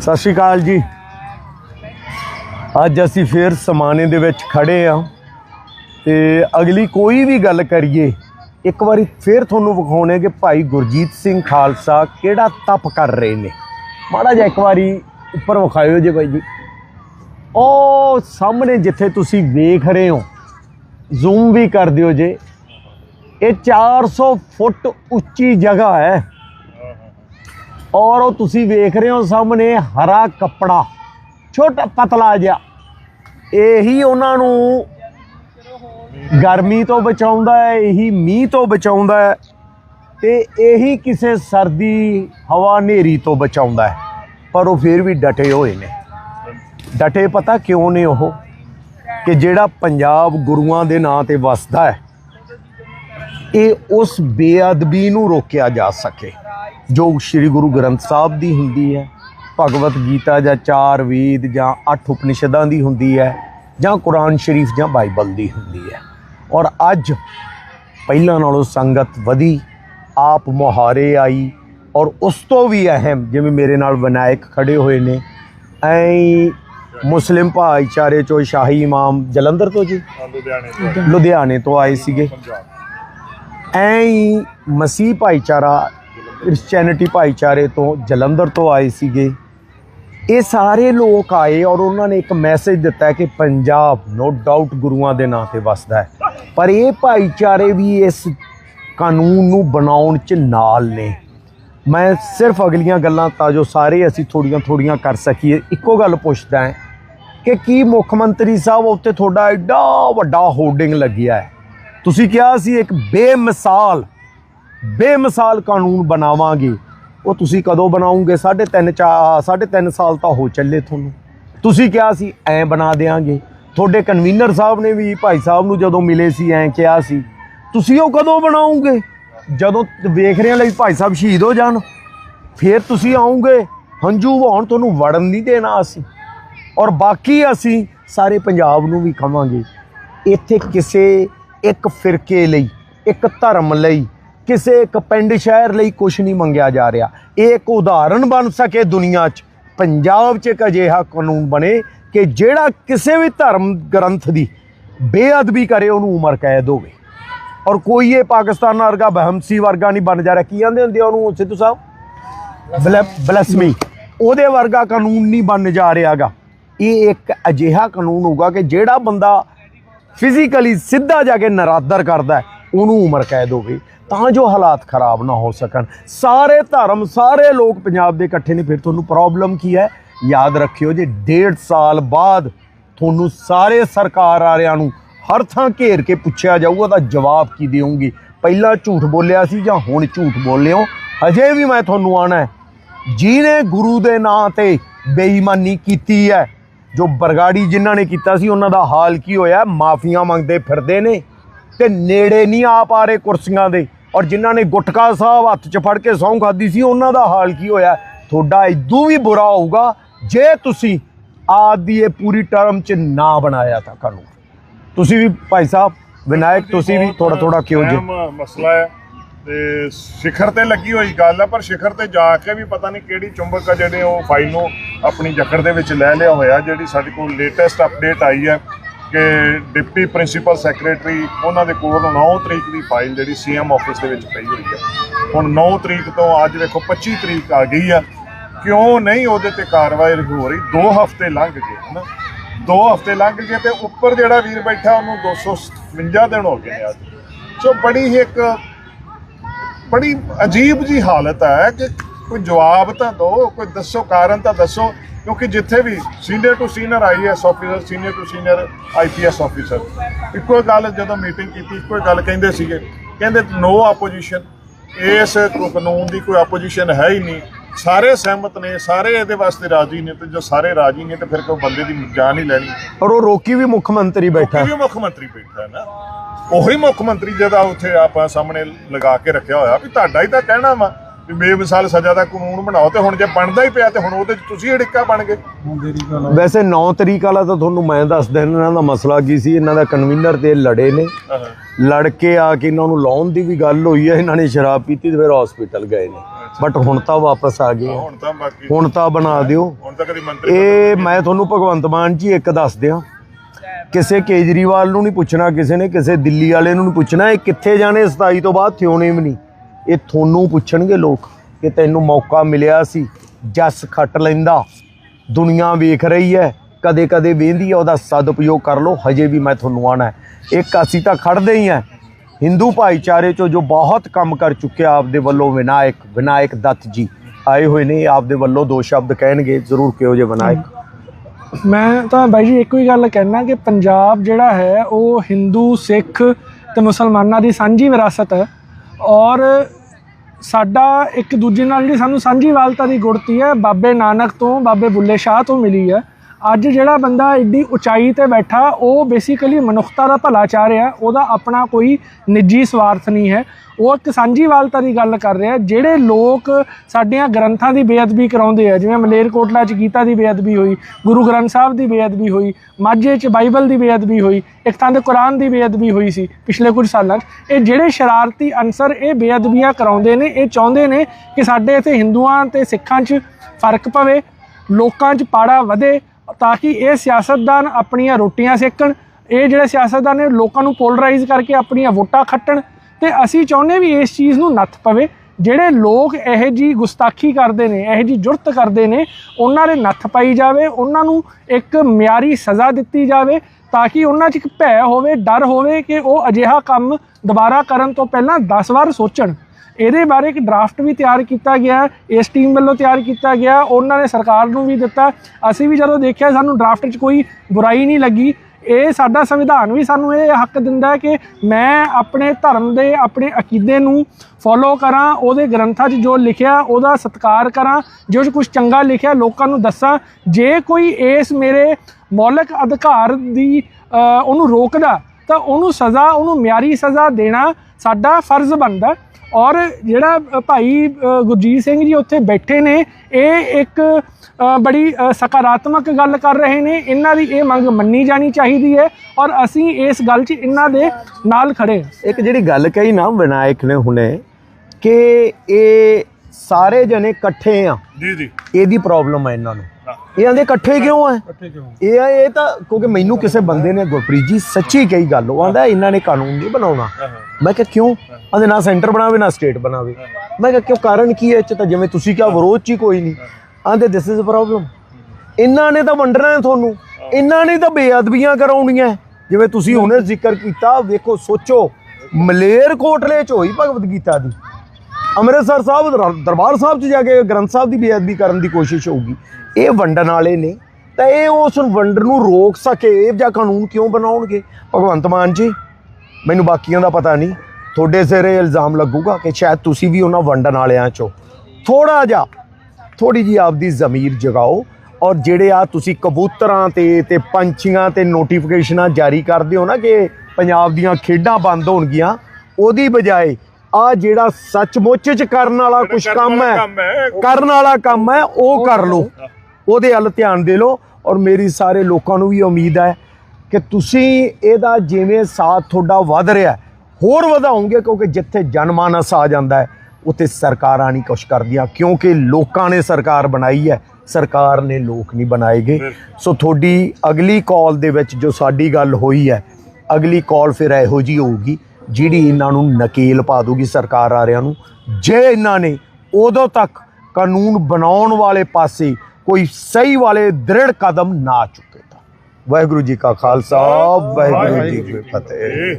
ਸਤਿ ਸ਼੍ਰੀ ਅਕਾਲ ਜੀ। ਅੱਜ ਅਸੀਂ ਫੇਰ ਸਮਾਨੇ ਦੇ ਵਿੱਚ ਖੜੇ ਆ ਤੇ ਅਗਲੀ ਕੋਈ ਵੀ ਗੱਲ ਕਰੀਏ, ਇੱਕ ਵਾਰੀ ਫੇਰ ਤੁਹਾਨੂੰ ਵਿਖਾਉਣੇ ਕਿ ਭਾਈ ਗੁਰਜੀਤ ਸਿੰਘ ਖਾਲਸਾ ਕਿਹੜਾ ਤਪ ਕਰ ਰਹੇ ਨੇ। ਮਾੜਾ ਜਿਹਾ ਇੱਕ ਵਾਰੀ ਉੱਪਰ ਵਿਖਾਇਓ ਜੇ ਭਾਈ ਜੀ। ਉਹ ਸਾਹਮਣੇ ਜਿੱਥੇ ਤੁਸੀਂ ਵੇਖ ਰਹੇ ਹੋ, ਜ਼ੂਮ ਵੀ ਕਰ ਦਿਓ ਜੇ। ਇਹ 400 ਫੁੱਟ ਉੱਚੀ ਜਗ੍ਹਾ ਹੈ। ਔਰ ਉਹ ਤੁਸੀਂ ਵੇਖ ਰਹੇ ਹੋ ਸਾਹਮਣੇ ਹਰਾ ਕੱਪੜਾ, ਛੋਟਾ ਪਤਲਾ ਜਿਹਾ। ਇਹੀ ਉਹਨਾਂ ਨੂੰ ਗਰਮੀ ਤੋਂ ਬਚਾਉਂਦਾ ਹੈ, ਇਹੀ ਮੀਂਹ ਤੋਂ ਬਚਾਉਂਦਾ ਹੈ ਤੇ ਇਹੀ ਕਿਸੇ ਸਰਦੀ ਹਵਾ ਹਨੇਰੀ ਤੋਂ ਬਚਾਉਂਦਾ ਹੈ। ਪਰ ਉਹ ਫਿਰ ਵੀ ਡਟੇ ਹੋਏ ਨੇ। ਡਟੇ ਪਤਾ ਕਿਉਂ ਨੇ ਉਹ? ਕਿ ਜਿਹੜਾ ਪੰਜਾਬ ਗੁਰੂਆਂ ਦੇ ਨਾਂ ਤੇ ਵਸਦਾ ਹੈ, ਇਹ ਉਸ ਬੇਅਦਬੀ ਨੂੰ ਰੋਕਿਆ ਜਾ ਸਕੇ। ਜੋ ਸ੍ਰੀ ਗੁਰੂ ਗ੍ਰੰਥ ਸਾਹਿਬ ਦੀ ਹੁੰਦੀ ਹੈ ਭਗਵਤ ਗੀਤਾ ਜਾਂ ਚਾਰ ਵੇਦ ਜਾਂ ਅੱਠ ਉਪਨਿਸ਼ਦਾਂ ਦੀ ਹੁੰਦੀ ਹੈ ਜਾਂ ਕੁਰਾਨ ਸ਼ਰੀਫ ਜਾਂ ਬਾਈਬਲ ਦੀ ਹੁੰਦੀ ਹੈ। ਔਰ ਅੱਜ ਪਹਿਲਾਂ ਨਾਲੋਂ ਸੰਗਤ ਵਧੀ ਆਪ ਮੁਹਾਰੇ ਆਈ ਔਰ ਉਸ ਤੋਂ ਵੀ ਅਹਿਮ ਜਿਵੇਂ ਮੇਰੇ ਨਾਲ ਵਿਨਾਇਕ ਖੜੇ ਹੋਏ ਨੇ ਐਂ ਮੁਸਲਿਮ ਭਾਈਚਾਰੇ ਚੋਂ ਸ਼ਾਹੀ ਇਮਾਮ ਜਲੰਧਰ ਤੋਂ ਜੀ? ਲੁਧਿਆਣੇ ਤੋਂ ਆਏ। ਸੀਗੇ। ਐਂ ਮਸੀਹ ਭਾਈਚਾਰਾ ਕ੍ਰਿਸਚੀਅਨਿਟੀ ਭਾਈਚਾਰੇ ਤੋਂ, ਜਲੰਧਰ ਤੋਂ ਆਏ ਸੀਗੇ। ਇਹ ਸਾਰੇ ਲੋਕ ਆਏ ਔਰ ਉਹਨਾਂ ਨੇ ਇੱਕ ਮੈਸੇਜ ਦਿੱਤਾ ਕਿ ਪੰਜਾਬ ਨੋ ਡਾਊਟ ਗੁਰੂਆਂ ਦੇ ਨਾਂ ਤੇ ਵਸਦਾ ਹੈ। ਪਰ ਇਹ ਭਾਈਚਾਰੇ ਵੀ ਇਸ ਕਾਨੂੰਨ ਨੂੰ ਬਣਾਉਣ 'ਚ ਨਾਲ ਨੇ। ਮੈਂ ਸਿਰਫ ਅਗਲੀਆਂ ਗੱਲਾਂ ਤਾਂ ਜੋ ਸਾਰੇ ਅਸੀਂ ਥੋੜੀਆਂ ਥੋੜੀਆਂ ਕਰ ਸਕੀਏ, ਇੱਕੋ ਗੱਲ ਪੁੱਛਦਾ ਹਾਂ ਕਿ ਕੀ ਮੁੱਖ ਮੰਤਰੀ ਸਾਹਿਬ ਉੱਤੇ ਤੁਹਾਡਾ ਐਡਾ ਵੱਡਾ ਹੋਰਡਿੰਗ ਲੱਗਿਆ ਹੈ? ਤੁਸੀਂ ਕਿਹਾ ਸੀ ਇੱਕ ਬੇਮਿਸਾਲ ਬੇਮਿਸਾਲ ਕਾਨੂੰਨ ਬਣਾਵਾਂਗੇ। ਉਹ ਤੁਸੀਂ ਕਦੋਂ ਬਣਾਉਂਗੇ ਸਾਢੇ ਤਿੰਨ ਚਾ ਸਾਢੇ ਤਿੰਨ ਸਾਲ ਤਾਂ ਹੋ ਚੱਲੇ ਤੁਹਾਨੂੰ। ਤੁਸੀਂ ਕਿਹਾ ਸੀ, ਐ ਬਣਾ ਦੇਾਂਗੇ ਤੁਹਾਡੇ ਕਨਵੀਨਰ ਸਾਹਿਬ ਨੇ ਵੀ, ਭਾਈ ਸਾਹਿਬ ਨੂੰ ਜਦੋਂ ਮਿਲੇ ਸੀ, ਐ ਕਿਹਾ ਸੀ। ਤੁਸੀਂ ਉਹ ਕਦੋਂ ਬਣਾਉਂਗੇ ਜਦੋਂ ਵੇਖ ਰਹੇ ਲਈ ਭਾਈ ਸਾਹਿਬ ਸ਼ਹੀਦ ਹੋ ਜਾਣ, ਫਿਰ ਤੁਸੀਂ ਆਉਂਗੇ ਹੰਝੂ ਵਹਾਉਣ ਤੁਹਾਨੂੰ ਵੜਨ ਨਹੀਂ ਦੇਣਾ ਅਸੀਂ। ਔਰ ਬਾਕੀ ਅਸੀਂ ਸਾਰੇ ਪੰਜਾਬ ਨੂੰ ਵੀ ਕਵਾਂਗੇ, ਇੱਥੇ ਕਿਸੇ ਇੱਕ ਫਿਰਕੇ ਲਈ, ਇੱਕ ਧਰਮ ਲਈ ਕਿਸੇ ਇੱਕ ਪਿੰਡ ਸ਼ਹਿਰ ਲਈ ਕੁਝ ਨਹੀਂ ਮੰਗਿਆ ਜਾ ਰਿਹਾ। ਇਹ ਇੱਕ ਉਦਾਹਰਣ ਬਣ ਸਕੇ ਦੁਨੀਆ 'ਚ। ਪੰਜਾਬ 'ਚ ਇੱਕ ਅਜਿਹਾ ਕਾਨੂੰਨ ਬਣੇ ਕਿ ਜਿਹੜਾ ਕਿਸੇ ਵੀ ਧਰਮ ਗ੍ਰੰਥ ਦੀ ਬੇਅਦਬੀ ਕਰੇ, ਉਹਨੂੰ ਉਮਰ ਕੈਦ ਹੋਵੇ ਔਰ ਕੋਈ ਇਹ ਪਾਕਿਸਤਾਨ ਵਰਗਾ ਬਹਿਮਸੀ ਵਰਗਾ ਨਹੀਂ ਬਣ ਜਾ ਰਿਹਾ। ਕੀ ਕਹਿੰਦੇ ਹੁੰਦੇ ਉਹਨੂੰ, ਸਿੱਧੂ ਸਾਹਿਬ? ਬਲੈਸਮੀ। ਉਹਦੇ ਵਰਗਾ ਕਾਨੂੰਨ ਨਹੀਂ ਬਣ ਜਾ ਰਿਹਾਗਾ। ਇਹ ਇੱਕ ਅਜਿਹਾ ਕਾਨੂੰਨ ਹੋਊਗਾ ਕਿ ਜਿਹੜਾ ਬੰਦਾ ਫਿਜ਼ੀਕਲੀ ਸਿੱਧਾ ਜਾ ਕੇ ਨਰਾਦਰ ਕਰਦਾ ਉਹਨੂੰ ਉਮਰ ਕੈਦ ਹੋਵੇ ਤਾਂ ਜੋ ਹਾਲਾਤ ਖਰਾਬ ਨਾ ਹੋ ਸਕਣ। ਸਾਰੇ ਧਰਮ, ਸਾਰੇ ਲੋਕ ਪੰਜਾਬ ਦੇ ਇਕੱਠੇ ਨੇ। ਫਿਰ ਤੁਹਾਨੂੰ ਪ੍ਰੋਬਲਮ ਕੀ ਹੈ? ਯਾਦ ਰੱਖਿਓ ਜੇ, ਡੇਢ ਸਾਲ ਬਾਅਦ ਤੁਹਾਨੂੰ ਸਾਰੇ ਸਰਕਾਰ ਵਾਲਿਆਂ ਨੂੰ ਹਰ ਥਾਂ ਘੇਰ ਕੇ ਪੁੱਛਿਆ ਜਾਊਗਾ ਤਾਂ ਜਵਾਬ ਕੀ ਦੇਵਾਂਗੀ ਪਹਿਲਾਂ ਝੂਠ ਬੋਲਿਆ ਸੀ ਜਾਂ ਹੁਣ ਝੂਠ ਬੋਲਿਓ? ਹਜੇ ਵੀ ਮੈਂ ਤੁਹਾਨੂੰ ਆਣਾ ਹੈ। ਜਿਹਨੇ ਗੁਰੂ ਦੇ ਨਾਂ ਤੇ ਬੇਈਮਾਨੀ ਕੀਤੀ ਹੈ, ਜੋ ਬਰਗਾੜੀ ਜਿਨ੍ਹਾਂ ਨੇ ਕੀਤਾ ਸੀ, ਉਹਨਾਂ ਦਾ ਹਾਲ ਕੀ ਹੋਇਆ? ਮਾਫੀਆਂ ਮੰਗਦੇ ਫਿਰਦੇ ਨੇ ਤੇ ਨੇੜੇ ਨਹੀਂ ਆ ਪਾ ਰਹੇ ਕੁਰਸੀਆਂ ਦੇ। ਔਰ ਜਿਨ੍ਹਾਂ ਨੇ ਗੁਟਕਾ ਸਾਹਿਬ ਹੱਥ 'ਚ ਫੜ ਕੇ ਸਹੁੰ ਖਾਦੀ ਸੀ ਉਹਨਾਂ ਦਾ ਹਾਲ ਕੀ ਹੋਇਆ? ਤੁਹਾਡਾ ਇਦੋਂ ਵੀ ਬੁਰਾ ਹੋਊਗਾ ਜੇ ਤੁਸੀਂ ਆਦ ਇਹ ਪੂਰੀ ਟਰਮ 'ਚ ਨਾ ਬਣਾਇਆ ਤਾਂ ਕਾਨੂੰਨ ਤੁਸੀਂ ਵੀ ਭਾਈ ਸਾਹਿਬ ਵਿਨਾਇਕ ਤੁਸੀਂ ਵੀ ਥੋੜਾ ਥੋੜਾ ਕਿਉਂ ਜੇ? ਮਸਲਾ ਹੈ ਤੇ ਸਿਖਰ ਤੇ ਲੱਗੀ ਹੋਈ ਗੱਲ ਹੈ ਪਰ ਸਿਖਰ ਤੇ ਜਾ ਕੇ ਵੀ ਪਤਾ ਨਹੀਂ ਕਿਹੜੀ ਚੁੰਬਕ ਆ ਜਿਹੜੇ ਉਹ ਫਾਈਲ ਨੂੰ ਆਪਣੀ ਜਕੜ ਦੇ ਵਿੱਚ ਲੈ ਲਿਆ ਹੋਇਆ ਜਿਹੜੀ ਸਾਡੇ ਕੋਲ ਲੇਟੈਸਟ ਅਪਡੇਟ ਆਈ ਹੈ ਕਿ ਡਿਪਟੀ ਪ੍ਰਿੰਸੀਪਲ ਸੈਕਟਰੀ ਉਹਨਾਂ ਦੇ ਕੋਲ 9 ਤਰੀਕ ਦੀ ਫਾਈਲ ਜਿਹੜੀ ਸੀਐਮ ਆਫਿਸ ਦੇ ਵਿੱਚ ਪਈ ਹੋਈ ਹੈ। ਹੁਣ 9 ਤਰੀਕ ਤੋਂ ਅੱਜ ਦੇਖੋ 25 ਤਰੀਕ ਆ ਗਈ ਆ। ਕਿਉਂ ਨਹੀਂ ਉਹਦੇ ਤੇ ਕਾਰਵਾਈ ਹੋ ਰਹੀ? 2 ਹਫ਼ਤੇ ਲੰਘ ਗਏ ਹਨਾ 2 ਹਫ਼ਤੇ ਲੰਘ ਗਏ ਤੇ ਉੱਪਰ ਜਿਹੜਾ ਵੀਰ ਬੈਠਾ ਉਹਨੂੰ 257 ਦਿਨ ਹੋ ਗਏ ਨੇ ਅੱਜ। ਸੋ ਬੜੀ ਹੀ ਇੱਕ, ਬੜੀ ਅਜੀਬ ਜੀ ਹਾਲਤ ਹੈ ਕਿ ਕੋਈ ਜਵਾਬ ਤਾਂ ਦਿਓ ਕੋਈ ਦੱਸੋ ਕਾਰਨ ਤਾਂ ਦੱਸੋ ਕਿਉਂਕਿ ਜਿੱਥੇ ਵੀ senior to senior IAS officer senior to senior IPS officer ਇੱਕੋ ਗੱਲ ਜਦੋਂ ਮੀਟਿੰਗ ਕੀਤੀ ਇੱਕੋ ਗੱਲ ਕਹਿੰਦੇ ਸੀਗੇ ਕਹਿੰਦੇ ਨੋ ਆਪੋਜੀਸ਼ਨ ਇਸ ਕਾਨੂੰਨ ਦੀ ਕੋਈ ਆਪੋਜੀਸ਼ਨ ਹੈ ਹੀ ਨਹੀਂ। ਸਾਰੇ ਸਹਿਮਤ ਨੇ ਸਾਰੇ ਇਹਦੇ ਵਾਸਤੇ ਰਾਜੀ ਨੇ ਤੇ ਜੋ ਸਾਰੇ ਰਾਜੀ ਨੇ ਤੇ ਫਿਰ ਕੋਈ ਬੰਦੇ ਦੀ ਜਾਨ ਹੀ ਲੈਣੀ। ਔਰ ਉਹ ਰੋਕੀ ਵੀ ਮੁੱਖ ਮੰਤਰੀ ਬੈਠਾ। ਕਿਉਂਕਿ ਮੁੱਖ ਮੰਤਰੀ ਬੈਠਾ ਹੈ ਨਾ। ਉਹੀ ਮੁੱਖ ਮੰਤਰੀ ਜਿਹਦਾ ਉੱਥੇ ਆਪਾਂ ਸਾਹਮਣੇ ਲਗਾ ਕੇ ਰੱਖਿਆ ਹੋਇਆ ਵੀ ਤੁਹਾਡਾ ਹੀ ਤਾਂ ਕਹਿਣਾ ਵਾ। ਵੀ ਬੇਮਿਸਾਲ ਸਜ਼ਾ ਦਾ ਕਾਨੂੰਨ ਬਣਾਓ ਤੇ ਹੁਣ ਜੇ ਬਣਦਾ ਹੀ ਪਿਆ ਤੇ ਹੁਣ ਉਹਦੇ 'ਚ ਤੁਸੀਂ ਢਿੱਕਾ ਬਣ ਗਏ। ਵੈਸੇ 9 ਤਰੀਕ ਵਾਲਾ ਤਾਂ ਤੁਹਾਨੂੰ ਮੈਂ ਦੱਸ ਦਿਆਂ ਇਹਨਾਂ ਦਾ ਮਸਲਾ ਕੀ ਸੀ ਇਹਨਾਂ ਦਾ ਕਨਵੀਨਰ ਤੇ ਲੜੇ ਨੇ। ਲੜ ਕੇ ਆ ਕੇ ਇਹਨਾਂ ਨੂੰ ਲਾਉਣ ਦੀ ਵੀ ਗੱਲ ਹੋਈ ਹੈ ਇਹਨਾਂ ਨੇ ਸ਼ਰਾਬ ਪੀਤੀ ਤੇ ਫਿਰ ਹਸਪੀਟਲ ਗਏ ਨੇ। ਬਟ ਹੁਣ ਤਾਂ ਵਾਪਸ ਆ ਗਏ ਆ। ਹੁਣ ਤਾਂ ਬਾਕੀ ਹੁਣ ਤਾਂ ਬਣਾ ਦਿਓ। ਹੁਣ ਤਾਂ ਕਦੀ ਮੰਤਰੀ ਇਹ ਮੈਂ ਤੁਹਾਨੂੰ ਭਗਵੰਤ ਮਾਨ ਜੀ ਇੱਕ ਦੱਸ ਦਿਆਂ। ਕਿਸੇ ਕੇਜਰੀਵਾਲ ਨੂੰ ਨਹੀਂ ਪੁੱਛਣਾ ਕਿਸੇ ਨੇ ਕਿਸੇ ਦਿੱਲੀ ਵਾਲੇ ਨੂੰ ਨਹੀਂ ਪੁੱਛਣਾ ਇਹ ਕਿੱਥੇ ਜਾਣੇ 27 ਤੋਂ ਬਾਅਦ ਥਿਉਣੇ ਵੀ ਨਹੀਂ। ਇਹ ਤੁਹਾਨੂੰ ਪੁੱਛਣਗੇ ਲੋਕ ਕਿ ਤੈਨੂੰ ਮੌਕਾ ਮਿਲਿਆ ਸੀ, ਜੱਸ ਖੱਟ ਲੈਂਦਾ। ਦੁਨੀਆ ਵੇਖ ਰਹੀ ਹੈ ਕਦੇ ਕਦੇ ਵੇਂਦੀ ਹੈ, ਉਹਦਾ ਸਦਉਪਯੋਗ ਕਰ ਲਓ, ਹਜੇ ਵੀ ਮੈਂ ਤੁਹਾਨੂੰ ਆਣਾ ਇੱਕ ਅਸੀਂ ਤਾਂ ਖੜਦੇ ਹੀ ਆ ਹਿੰਦੂ ਭਾਈਚਾਰੇ ਚੋਂ ਜੋ ਬਹੁਤ ਕੰਮ ਕਰ ਚੁੱਕਿਆ, ਆਪਦੇ ਵੱਲੋਂ ਵਿਨਾਇਕ ਵਿਨਾਇਕ ਦੱਤ ਜੀ। ਆਏ ਹੋਏ ਨੇ, ਆਪਦੇ ਵੱਲੋਂ ਦੋ ਸ਼ਬਦ ਕਹਿਣਗੇ, ਜ਼ਰੂਰ ਕਿਹੋ ਜੇ ਵਿਨਾਇਕ। ਮੈਂ ਤਾਂ ਬਾਈ ਜੀ ਇੱਕੋ ਹੀ ਗੱਲ ਕਹਿਣਾ ਕਿ ਪੰਜਾਬ ਜਿਹੜਾ ਹੈ, ਉਹ ਹਿੰਦੂ, ਸਿੱਖ ਤੇ ਮੁਸਲਮਾਨਾਂ ਦੀ ਸਾਂਝੀ ਵਿਰਾਸਤ ਹੈ। ਔਰ ਸਾਡਾ ਇੱਕ ਦੂਜੇ ਨਾਲ ਜਿਹੜੀ ਸਾਨੂੰ ਸਾਂਝੀਵਾਲਤਾ ਦੀ ਗੁੜਤੀ ਹੈ, ਬਾਬੇ ਨਾਨਕ ਤੋਂ, ਬਾਬੇ ਬੁੱਲੇ ਸ਼ਾਹ ਤੋਂ ਮਿਲੀ ਹੈ। ਅੱਜ ਜਿਹੜਾ ਬੰਦਾ ਇੱਡੀ ਉਚਾਈ ਤੇ ਬੈਠਾ, ਉਹ ਬੇਸਿਕਲੀ ਮਨੁੱਖਤਾ ਦਾ ਭਲਾ ਚਾਹ ਰਿਹਾ, ਉਹਦਾ ਆਪਣਾ ਕੋਈ ਨਿੱਜੀ ਸਵਾਰਥ ਨਹੀਂ ਹੈ। ਉਹ ਇੱਕ ਸਾਂਝੀਵਾਲਤਾ ਦੀ ਗੱਲ ਕਰ ਰਿਹਾ, ਜਿਹੜੇ ਲੋਕ ਸਾਡੀਆਂ ਗ੍ਰੰਥਾਂ ਦੀ ਬੇਅਦਬੀ ਕਰਾਉਂਦੇ ਆ, ਜਿਵੇਂ ਮਲੇਰਕੋਟਲਾ ਚ ਗੀਤਾ ਦੀ ਬੇਅਦਬੀ ਹੋਈ, ਗੁਰੂ ਗ੍ਰੰਥ ਸਾਹਿਬ ਦੀ ਬੇਅਦਬੀ ਹੋਈ, ਮਾਝੇ ਚ ਬਾਈਬਲ ਦੀ ਬੇਅਦਬੀ ਹੋਈ, ਇੱਕ ਥਾਂ ਤੇ ਕੁਰਾਨ ਦੀ ਬੇਅਦਬੀ ਹੋਈ ਸੀ ਪਿਛਲੇ ਕੁਝ ਸਾਲਾਂ 'ਚ। ਇਹ ਜਿਹੜੇ ਸ਼ਰਾਰਤੀ ਅਨਸਰ ਇਹ ਬੇਅਦਬੀਆਂ ਕਰਾਉਂਦੇ ਨੇ, ਇਹ ਚਾਹੁੰਦੇ ਨੇ ਕਿ ਸਾਡੇ ਇੱਥੇ ਹਿੰਦੂਆਂ ਤੇ ਸਿੱਖਾਂ 'ਚ ਫ਼ਰਕ ਪਵੇ, ਲੋਕਾਂ 'ਚ ਪਾੜਾ ਵਧੇ ਤਾਂ ਕਿ ਇਹ ਸਿਆਸਤਦਾਨ ਆਪਣੀਆਂ ਰੋਟੀਆਂ ਸੇਕਣ, ਇਹ ਜਿਹੜੇ ਸਿਆਸਤਦਾਨ ਨੇ ਲੋਕਾਂ ਨੂੰ ਪੋਲਰਾਈਜ਼ ਕਰਕੇ ਆਪਣੀਆਂ ਵੋਟਾਂ ਖੱਟਣ ਤੇ ਅਸੀਂ ਚਾਹੁੰਦੇ ਵੀ ਇਸ ਚੀਜ਼ ਨੂੰ ਨੱਥ ਪਵੇ। ਜਿਹੜੇ ਲੋਕ ਇਹੋ ਜੀ ਗੁਸਤਾਖੀ ਕਰਦੇ ਨੇ, ਇਹੋ ਜੀ ਜੁਰਤ ਕਰਦੇ ਨੇ, ਉਹਨਾਂ ਦੇ ਨੱਥ ਪਾਈ ਜਾਵੇ, ਉਹਨਾਂ ਨੂੰ ਇੱਕ ਮਿਆਰੀ ਸਜ਼ਾ ਦਿੱਤੀ ਜਾਵੇ ਤਾਂ ਕਿ ਉਹਨਾਂ 'ਚ ਇੱਕ ਭੈ ਹੋਵੇ, ਡਰ ਹੋਵੇ ਕਿ ਉਹ ਅਜਿਹਾ ਕੰਮ ਦੁਬਾਰਾ ਕਰਨ ਤੋਂ ਪਹਿਲਾਂ 10 ਵਾਰ ਸੋਚਣ। ਇਹਦੇ ਬਾਰੇ ਇੱਕ ਡਰਾਫਟ ਵੀ ਤਿਆਰ ਕੀਤਾ ਗਿਆ, ਇਸ ਟੀਮ ਵੱਲੋਂ ਤਿਆਰ ਕੀਤਾ ਗਿਆ, ਉਹਨਾਂ ਨੇ ਸਰਕਾਰ ਨੂੰ ਵੀ ਦਿੱਤਾ। ਅਸੀਂ ਵੀ ਜਦੋਂ ਦੇਖਿਆ, ਸਾਨੂੰ ਡਰਾਫਟ 'ਚ ਕੋਈ ਬੁਰਾਈ ਨਹੀਂ ਲੱਗੀ। ਇਹ ਸਾਡਾ ਸੰਵਿਧਾਨ ਵੀ ਸਾਨੂੰ ਇਹ ਹੱਕ ਦਿੰਦਾ ਹੈ ਕਿ ਮੈਂ ਆਪਣੇ ਧਰਮ ਦੇ, ਆਪਣੇ ਅਕੀਦੇ ਨੂੰ ਫੋਲੋ ਕਰਾਂ, ਉਹਦੇ ਗ੍ਰੰਥਾਂ 'ਚ ਜੋ ਲਿਖਿਆ, ਉਹਦਾ ਸਤਿਕਾਰ ਕਰਾਂ, ਜੋ ਕੁਝ ਚੰਗਾ ਲਿਖਿਆ, ਲੋਕਾਂ ਨੂੰ ਦੱਸਾਂ। ਜੇ ਕੋਈ ਇਸ ਮੇਰੇ ਮੌਲਿਕ ਅਧਿਕਾਰ ਦੀ ਉਹਨੂੰ ਰੋਕਦਾ, ਤਾਂ ਉਹਨੂੰ ਸਜ਼ਾ, ਉਹਨੂੰ ਮਿਆਰੀ ਸਜ਼ਾ ਦੇਣਾ ਸਾਡਾ ਫਰਜ਼ ਬਣਦਾ। ਔਰ ਜਿਹੜਾ ਭਾਈ ਗੁਰਜੀਤ ਸਿੰਘ ਜੀ ਉੱਥੇ ਬੈਠੇ ਨੇ ਇਹ ਇੱਕ ਬੜੀ ਸਕਾਰਾਤਮਕ ਗੱਲ ਕਰ ਰਹੇ ਨੇ। ਇਹਨਾਂ ਦੀ ਇਹ ਮੰਗ ਮੰਨੀ ਜਾਣੀ ਚਾਹੀਦੀ ਹੈ ਔਰ ਅਸੀਂ ਇਸ ਗੱਲ 'ਚ ਇਹਨਾਂ ਦੇ ਨਾਲ ਖੜੇ ਹਾਂ। ਇੱਕ ਜਿਹੜੀ ਗੱਲ ਕਹੀ ਨਾ ਵਿਨਾਇਕ ਨੇ ਹੁਣੇ ਕਿ ਇਹ ਸਾਰੇ ਜਣੇ ਇਕੱਠੇ ਆ। ਜੀ ਜੀ। ਇਹਦੀ ਪ੍ਰੋਬਲਮ ਹੈ ਇਹਨਾਂ ਨੂੰ। ਇਹ ਆਂਦੇ ਇਕੱਠੇ ਕਿਉਂ ਹੈ ਇਹ ਆ ਇਹ ਤਾਂ ਕਿਉਂਕਿ ਮੈਨੂੰ ਕਿਸੇ ਬੰਦੇ ਨੇ ਗੁਰਪ੍ਰੀਤ ਜੀ ਸੱਚੀ ਕਹੀ ਗੱਲ ਉਹ ਆਂਦਾ ਇਹਨਾਂ ਨੇ ਕਾਨੂੰਨ ਨਹੀਂ ਬਣਾਉਣਾ। ਮੈਂ ਕਿਹਾ ਕਿਉਂ? ਆਂਦੇ ਨਾ ਸੈਂਟਰ ਬਣਾਵੇ ਨਾ ਸਟੇਟ ਬਣਾਵੇ। ਮੈਂ ਕਿਹਾ ਕਿਉਂ ਕਾਰਨ ਕੀ ਹੈ ਇਹ ਚ ਤਾਂ ਜਿਵੇਂ ਤੁਸੀਂ ਕਿਹਾ ਵਿਰੋਧ ਚ ਹੀ ਕੋਈ ਨਹੀਂ। ਆਂਦੇ ਦਿਸ ਇਜ਼ ਪ੍ਰੋਬਲਮ ਇਹਨਾਂ ਨੇ ਤਾਂ ਵੰਡਣਾ ਹੈ ਤੁਹਾਨੂੰ। ਇਹਨਾਂ ਨੇ ਤਾਂ ਬੇਅਦਬੀਆਂ ਕਰਾਉਣੀਆਂ। ਜਿਵੇਂ ਤੁਸੀਂ ਹੁਣੇ ਜ਼ਿਕਰ ਕੀਤਾ ਵੇਖੋ ਸੋਚੋ। ਮਲੇਰ ਕੋਟਲੇ ਚ ਹੋਈ ਭਗਵਦ ਗੀਤਾ ਦੀ। ਅੰਮ੍ਰਿਤਸਰ ਸਾਹਿਬ, ਦਰ- ਦਰਬਾਰ ਸਾਹਿਬ 'ਚ ਜਾ ਕੇ ਗ੍ਰੰਥ ਸਾਹਿਬ ਦੀ ਬੇਅਦਬੀ ਕਰਨ ਦੀ ਕੋਸ਼ਿਸ਼ ਹੋਊਗੀ। ਇਹ ਵੰਡਣ ਵਾਲੇ ਨੇ, ਤਾਂ ਇਹ ਉਸ ਵੰਡਰ ਨੂੰ ਰੋਕ ਸਕੇ, ਇਹ ਜਾਂ ਕਾਨੂੰਨ ਕਿਉਂ ਬਣਾਉਣਗੇ? ਭਗਵੰਤ ਮਾਨ ਜੀ, ਮੈਨੂੰ ਬਾਕੀਆਂ ਦਾ ਪਤਾ ਨਹੀਂ। ਤੁਹਾਡੇ ਸਿਰ ਇਹ ਇਲਜ਼ਾਮ ਲੱਗੂਗਾ ਕਿ ਸ਼ਾਇਦ ਤੁਸੀਂ ਵੀ ਉਹਨਾਂ ਵੰਡਣ ਵਾਲਿਆਂ 'ਚੋਂ ਥੋੜਾ ਜਿਹਾ ਥੋੜੀ ਜੀ ਆਪਦੀ ਜ਼ਮੀਰ ਜਗਾਓ ਔਰ ਜਿਹੜੇ ਆ ਤੁਸੀਂ ਕਬੂਤਰਾਂ ਤੇ ਤੇ ਪੰਛੀਆਂ ਤੇ ਨੋਟੀਫਿਕੇਸ਼ਨਾਂ ਜਾਰੀ ਕਰਦੇ ਹੋ ਨਾ ਕਿ ਪੰਜਾਬ ਦੀਆਂ ਖੇਡਾਂ ਬੰਦ ਹੋਣਗੀਆਂ, ਉਹਦੀ ਬਜਾਏ ਆ ਜਿਹੜਾ ਸੱਚਮੁੱਚ ਚ ਕਰਨ ਵਾਲਾ ਕੁਝ ਕੰਮ ਹੈ ਕਰਨ ਵਾਲਾ ਕੰਮ ਹੈ ਉਹ ਕਰ ਲਓ। ਉਹਦੇ ਵੱਲ ਧਿਆਨ ਦੇ ਲਓ ਔਰ ਮੇਰੀ ਸਾਰੇ ਲੋਕਾਂ ਨੂੰ ਵੀ ਉਮੀਦ ਹੈ ਕਿ ਤੁਸੀਂ ਇਹਦਾ ਜਿਵੇਂ ਸਾਥ ਤੁਹਾਡਾ ਵੱਧ ਰਿਹਾ ਹੈ, ਹੋਰ ਵਧਾਉਂਗੇ ਕਿਉਂਕਿ ਜਿੱਥੇ ਜਨਮਾਨਸ ਆ ਜਾਂਦਾ ਹੈ ਉੱਥੇ ਸਰਕਾਰਾਂ ਨਹੀਂ ਕੁਛ ਕਰਦੀਆਂ ਕਿਉਂਕਿ ਲੋਕਾਂ ਨੇ ਸਰਕਾਰ ਬਣਾਈ ਹੈ ਸਰਕਾਰ ਨੇ ਲੋਕ ਨਹੀਂ ਬਣਾਏਗੇ। ਸੋ ਤੁਹਾਡੀ ਅਗਲੀ ਕਾਲ ਦੇ ਵਿੱਚ ਜੋ ਸਾਡੀ ਗੱਲ ਹੋਈ ਹੈ ਅਗਲੀ ਕਾਲ ਫਿਰ ਇਹੋ ਜੀ ਹੋਊਗੀ ਜਿਹੜੀ ਇਹਨਾਂ ਨੂੰ ਨਕੇਲ ਪਾ ਦੂਗੀ ਸਰਕਾਰ ਆਰਿਆਂ ਨੂੰ ਜੇ ਇਹਨਾਂ ਨੇ ਉਦੋਂ ਤੱਕ ਕਾਨੂੰਨ ਬਣਾਉਣ ਵਾਲੇ ਪਾਸੇ ਕੋਈ ਸਹੀ ਵਾਲੇ ਦ੍ਰਿੜ ਕਦਮ ਨਾ ਚੁੱਕੇ ਤਾਂ। ਵਾਹਿਗੁਰੂ ਜੀ ਕਾ ਖਾਲਸਾ ਵਾਹਿਗੁਰੂ ਜੀ ਕੀ ਫਤਿਹ।